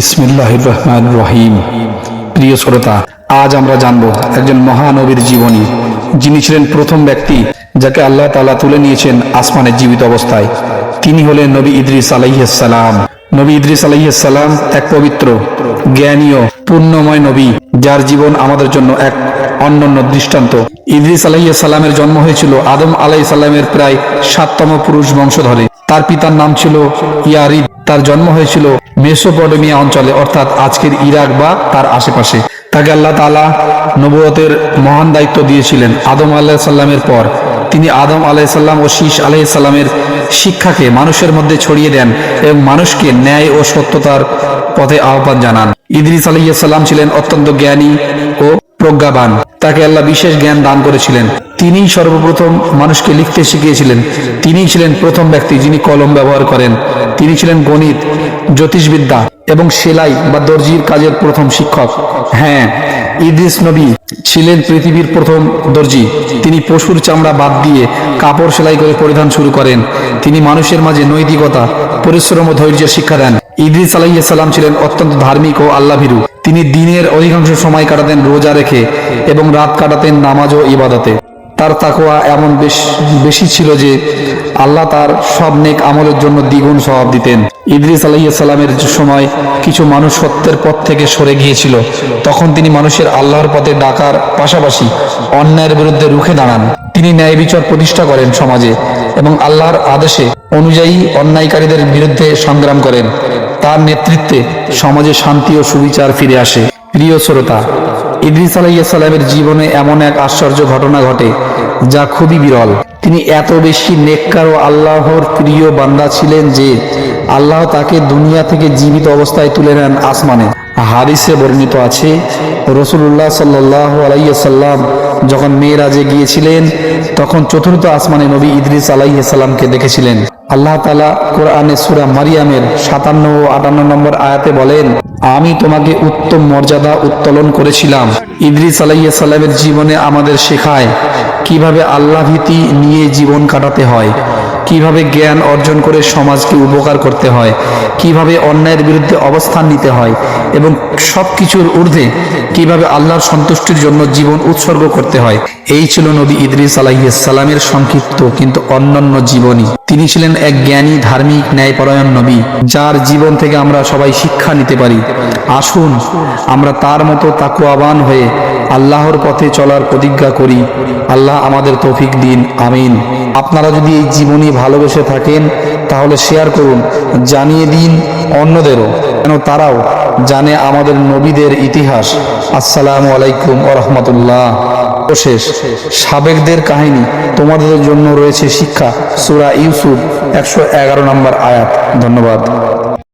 রহমান রহিম প্রিয় শ্রোতা, আজ আমরা জানব একজন মহানবীর জীবনী, যিনি ছিলেন প্রথম ব্যক্তি যাকে আল্লাহ তাআলা তুলে নিয়েছেন আসমানের জীবিত অবস্থায়। তিনি হলেন নবী ইদ্রিস আলাইসালাম নবী ইদ্রিস আলাইসালাম এক পবিত্র জ্ঞানীয় পূর্ণময় নবী, যার জীবন আমাদের জন্য এক অনন্য দৃষ্টান্ত। ইদ্রিস আলাইসালামের জন্ম হয়েছিল আদম আলাইসাল্লামের প্রায় সাততম পুরুষ বংশধরে। তার পিতার নাম ছিল ইয়ারিদ। তার জন্ম হয়েছিল মেসোপটেমিয়া অঞ্চলে, অর্থাৎ আজকের ইরাক বা তার আশেপাশে। তাকে আল্লাহ তালা নবুয়তের মহান দায়িত্ব দিয়েছিলেন আদম আল্লাহ সাল্লামের পর। তিনি আদম আলাইসাল্লাম ও শীষ আলাইসাল্লামের শিক্ষাকে মানুষের মধ্যে ছড়িয়ে দেন এবং মানুষকে ন্যায় ও সত্যতার পথে আহ্বান জানান। ইদ্রিস আলাইসাল্লাম ছিলেন অত্যন্ত জ্ঞানী ও প্রজ্ঞাবান। তাকে আল্লাহ বিশেষ জ্ঞান দান করেছিলেন। তিনিই সর্বপ্রথম মানুষকে লিখতে শিখিয়েছিলেন। তিনিই ছিলেন প্রথম ব্যক্তি যিনি কলম ব্যবহার করেন। তিনি ছিলেন গণিত, জ্যোতিষবিদ্যা এবং সেলাই বা দর্জির কাজের প্রথম শিক্ষক। হ্যাঁ ইদ্রিস নবী ছিলেন পৃথিবীর প্রথম দর্জি। তিনি পশুর চামড়া বাদ দিয়ে কাপড় সেলাই করে পরিধান শুরু করেন। তিনি মানুষের মাঝে নৈতিকতা, পরিশ্রম ও ধৈর্যের শিক্ষা দেন। ইদ্রিস আলাইসাল্লাম ছিলেন অত্যন্ত ধার্মিক ও আল্লাভীরু। তিনি দিনের অধিকাংশ সময় কাটাতেন রোজা রেখে এবং রাত কাটাতেন নামাজ ও ইবাদতে। তার তাকোয়া এমন বেশ বেশি ছিল যে আল্লাহ তার সব নেক আমলের জন্য দ্বিগুণ স্বভাব দিতেন। ইদ্রিস আলাইসাল্লামের সময় কিছু মানুষ সত্যের পথ থেকে সরে গিয়েছিল। তখন তিনি মানুষের আল্লাহর পথে ডাকার পাশাপাশি অন্যায়ের বিরুদ্ধে রুখে দাঁড়ান। তিনি ন্যায় বিচার প্রতিষ্ঠা করেন সমাজে এবং আল্লাহর আদেশে অনুযায়ী অন্যায়কারীদের বিরুদ্ধে সংগ্রাম করেন। তার নেতৃত্বে সমাজে শান্তি ও সুবিচার ফিরে আসে। প্রিয় শ্রোতা, ইদ্রিস আলাইসাল্লামের জীবনে এমন এক আশ্চর্য ঘটনা ঘটে যা খুবই বিরল। তিনি এত বেশি নেককার ও আল্লাহর প্রিয় বান্দা ছিলেন যে আল্লাহ তাকে দুনিয়া থেকে জীবিত অবস্থায় তুলে নেন আসমানে। হাদিসে বর্ণিত আছে রসুল্লাহ সাল্লাহ আলাইসাল্লাম যখন মেয়েরাজে গিয়েছিলেন, তখন চতুর্থ আসমানে নবী ইদ্রিস আলাইসাল্লামকে দেখেছিলেন। আল্লাহ তালা কোরআনে সুরা মারিয়ামের সাতান্ন ও আটান্ন নম্বর আয়াতে বলেন, আমি তোমাকে উত্তম মর্যাদা উত্তোলন করেছিলাম। ইদ্রিস আলাইসাল্লামের জীবনে আমাদের শেখায় কীভাবে আল্লাহ ভীতি নিয়ে জীবন কাটাতে হয়, কীভাবে জ্ঞান অর্জন করে সমাজকে উপকার করতে হয়, কীভাবে অন্যায়ের বিরুদ্ধে অবস্থান নিতে হয় এবং সব কিছুর ঊর্ধ্বে কীভাবে আল্লাহর সন্তুষ্টির জন্য জীবন উৎসর্গ করতে হয়। এই ছিল নবী ইদ্রিস আলাইসালামের সংক্ষিপ্ত কিন্তু অন্যান্য জীবনী। তিনি ছিলেন এক জ্ঞানী, ধার্মিক, ন্যায়পরায়ণ নবী, যার জীবন থেকে আমরা সবাই শিক্ষা নিতে পারি। আসুন, আমরা তার মতো তাকুয়াবান হয়ে আল্লাহর পথে চলার প্রতিজ্ঞা করি। আল্লাহ আমাদের তৌফিক দিন, আমিন। আপনারা যদি এই জীবনী ভালোবেসে থাকেন তাহলে শেয়ার করুন, জানিয়ে দিন অন্যদেরও কেন তারাও জানে আমাদের নবীদের ইতিহাস। আসসালামু আলাইকুম ও রহমতুল্লাহ শেষ সাবেকদের কাহিনী তোমাদের জন্য রয়েছে শিক্ষা, সুরা ইউসুফ একশো এগারো নম্বর আয়াত। ধন্যবাদ।